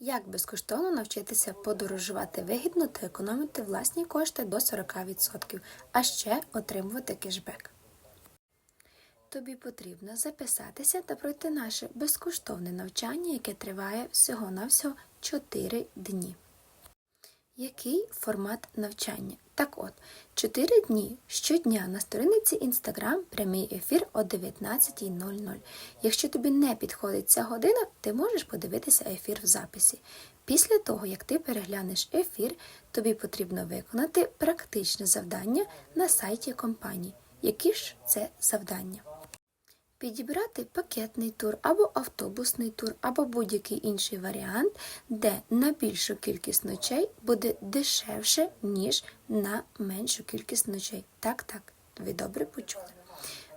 Як безкоштовно навчитися подорожувати вигідно та економити власні кошти до 40%, а ще отримувати кешбек. Тобі потрібно записатися та пройти наше безкоштовне навчання, яке триває всього-навсього 4 дні. Який формат навчання? Так от, 4 дні щодня на сторінці Instagram прямий ефір о 19.00. Якщо тобі не підходить ця година, ти можеш подивитися ефір в записі. Після того, як ти переглянеш ефір, тобі потрібно виконати практичне завдання на сайті компанії. Які ж це завдання? Підібрати пакетний тур або автобусний тур, або будь-який інший варіант, де на більшу кількість ночей буде дешевше, ніж на меншу кількість ночей. Так, так, ви добре почули.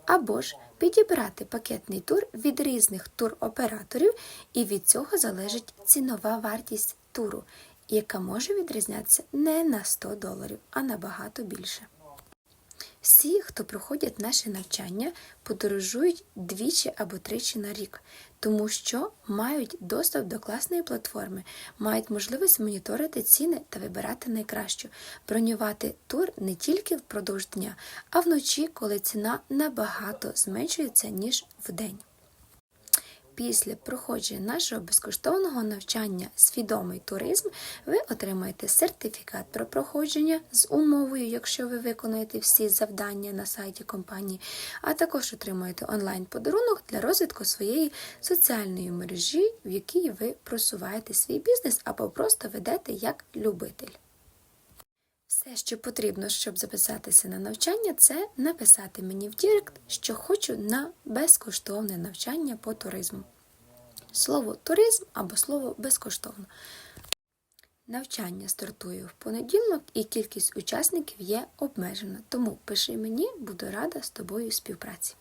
Або ж підібрати пакетний тур від різних туроператорів, і від цього залежить цінова вартість туру, яка може відрізнятися не на 100 доларів, а набагато більше. Всі, хто проходять наші навчання, подорожують двічі або тричі на рік, тому що мають доступ до класної платформи, мають можливість моніторити ціни та вибирати найкращу, бронювати тур не тільки впродовж дня, а вночі, коли ціна набагато зменшується, ніж вдень. Після проходження нашого безкоштовного навчання Свідомий туризм ви отримаєте сертифікат про проходження з умовою, якщо ви виконуєте всі завдання на сайті компанії, а також отримаєте онлайн-подарунок для розвитку своєї соціальної мережі, в якій ви просуваєте свій бізнес або просто ведете як любитель. Все, що потрібно, щоб записатися на навчання, це написати мені в Дірект, що хочу на безкоштовне навчання по туризму. Слово туризм або слово безкоштовно. Навчання стартує в понеділок і кількість учасників є обмежена. Тому пиши мені, буду рада з тобою співпраці.